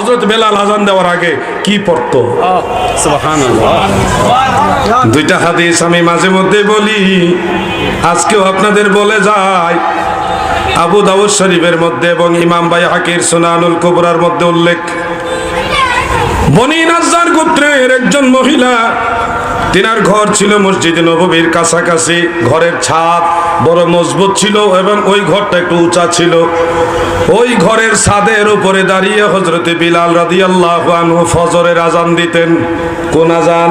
হজরত বেলাল আজান দেওয়ার আগে কি পড়তো? দুইটা হাদিস আমি মাঝে মধ্যে বলি আজকেও আপনাদের বলে যাই। আবু দাউদ শরীফের মধ্যে এবং ইমাম বাই হাকির সোনানুল কবরার মধ্যে উল্লেখ। বনি নাজার গোত্রের একজন মহিলা তিনার ঘর ছিল মসজিদ নববীর কাছাকাছি। ঘরের ছাদ বড় মজবুত ছিল এবং ওই ঘরটা একটু উঁচা ছিল। ওই ঘরের ছাদের উপরে দাঁড়িয়ে হজরতে বিলাল রাদিয়াল্লাহু আনহু ফজরের আজান দিতেন। কোন আজান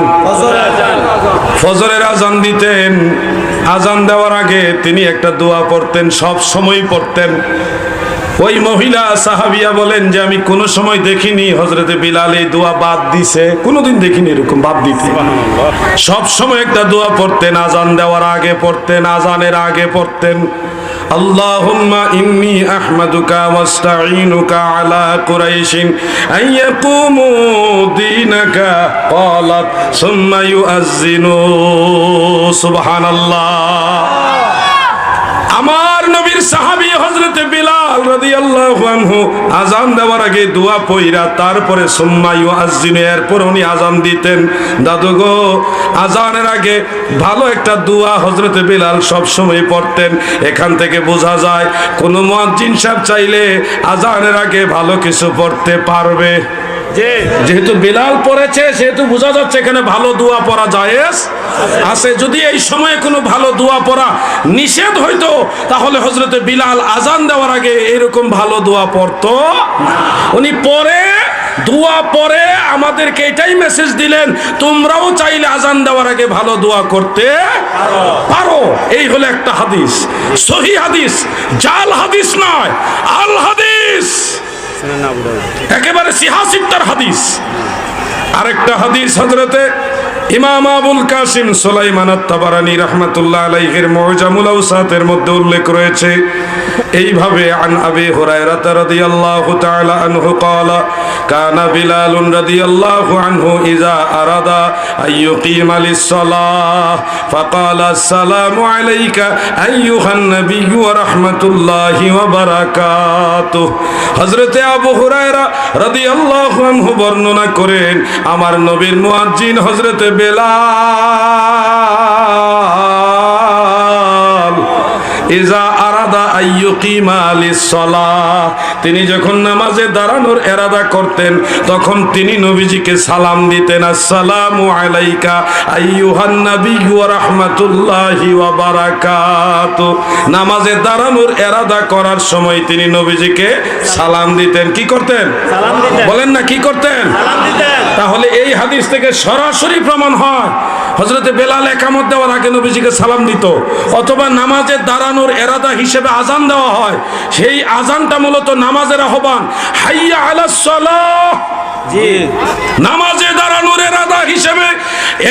ফজরের আজান দিতেন। আজান দেওয়ার আগে তিনি একটা দোয়া পড়তেন সব সময় পড়তেন। ওই মহিলা সাহাবিয়া বলেন যে আমি কোনো সময় দেখিনি হজরতে বিলাল এই দোয়া বাদ দিছে কোনোদিন দেখিনি এরকম বাদ দিতে সব সময় একটা দোয়া পড়তেন আজান দেওয়ার আগে পড়তেন আজানের আগে পড়তেন اللهم إني أحمدك واستعينك على قريش أن يقوموا دينك قالت ثم يؤذنوا سبحان الله আমার নবীর সাহাবী হযরতে বিলাল আজান দেওয়ার আগে তারপরে সুম্মা এরপর উনি আজান দিতেন। দাদু গো আজানের আগে ভালো একটা দোয়া হযরতে বিলাল সব সময় পড়তেন, এখান থেকে বোঝা যায় কোনো মুয়াজ্জিন সাহেব চাইলে আজানের আগে ভালো কিছু পড়তে পারবে। যেহেতু বিলাল পড়েছে, সেহেতু বোঝা যাচ্ছে এখানে ভালো দোয়া পড়া জায়েজ। আছে যদি এই সময়ে কোনো ভালো দোয়া পড়া নিষেধ হইতো, তাহলে হজরতে বিলাল আজান দেওয়ার আগে এরকম ভালো দোয়া পড়তো উনি পরে দোয়া পরে আমাদেরকে এটাই মেসেজ দিলেন, তোমরাও চাইলে আজান দেওয়ার আগে ভালো দোয়া করতে পারো। এই হলো একটা হাদিস। সহি হাদিস, জাল হাদিস নয়, আল হাদিস। একেবারে সিহাসিত্তার হাদিস। আরেকটা হাদিস হজরতে ইমাম আবুল কাসিম সোলাইমান আত্মাবারানি রহমাতুল্লাহ আলাইহির মুজামুল আওসাতের মধ্যে উল্লেখ রয়েছে, এইভাবে আন আবি হুরায়রা রাদিয়াল্লাহু তাআলা আনহু ক্বাল, কানা বিলাল রাদিয়াল্লাহু আনহু ইযা আরাদা আইয়ুকিমা লিস-সালাহ ফাকালা, আসসালামু আলাইকা আইয়ুহান নাবিয়্যু ওয়া রাহমাতুল্লাহি ওয়া বারাকাতুহু। হযরত আবু হুরায়রা রাদিয়াল্লাহু আনহু বর্ণনা করেন, আমার নবীর মুয়াজ্জিন হযরত বেলাল। ইজা আরাদা তিনি যখন নামাজে দাঁড়ানোর এরাদা করতেন তখন তিনি নবীজিকে সালাম দিতেন আসসালামু আলাইকা আইয়ুহান ওয়া রাহমাতুল্লাহি ওয়া বারাকাতু। নামাজে দাঁড়ানোর এরাদা করার সময় তিনি নবীজিকে সালাম দিতেন। কি করতেন? সালাম দিতেন। বলেন না কি করতেন? সালাম দিতেন। তাহলে এই হাদিস থেকে সরাসরি প্রমাণ হয়। হজরতে বেলাল একামত দেওয়ার আগে নবীজিকে সালাম দিত অথবা নামাজে দাঁড়ানোর এরাদা হিসেবে আজান দেওয়া হয়। সেই আজানটা মূলত নামাজের আহ্বান। হাইয়া আলাস সালাহ। নামাজে দাঁড়ানোর এরাদা হিসেবে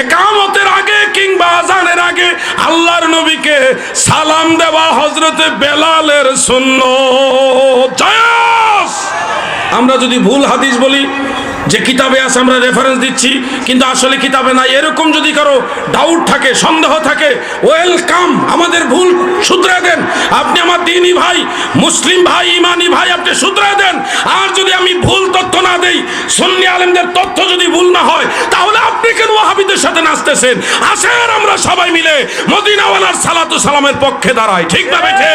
একামতের আগে কিংবা আজানের আগে আল্লাহর নবীকে সালাম দেওয়া হজরতে বেলালের শূন্য আমরা যদি ভুল হাদিস বলি যে কিতাবে আছে আমরা রেফারেন্স দিচ্ছি, কিন্তু আসলে কিতাবে নাই। এরকম যদি কারও ডাউট থাকে, সন্দেহ থাকে ওয়েলকাম আমাদের ভুল শুধরে দেন। আপনি আমার দিনই ভাই, মুসলিম ভাই, ইমানি ভাই, আপনি শুধরে দেন। আর যদি আমি ভুল তথ্য না দেই, সুন্নি আলেমদের তথ্য যদি ভুল না হয়, তাহলে আপনি কেন ওয়াহাবিদের সাথে নাচতেছেন? আসেন আমরা সবাই মিলে মদিনাওয়ালার সালাতু সালামের পক্ষে দাঁড়াই। ঠিক না বেঠে?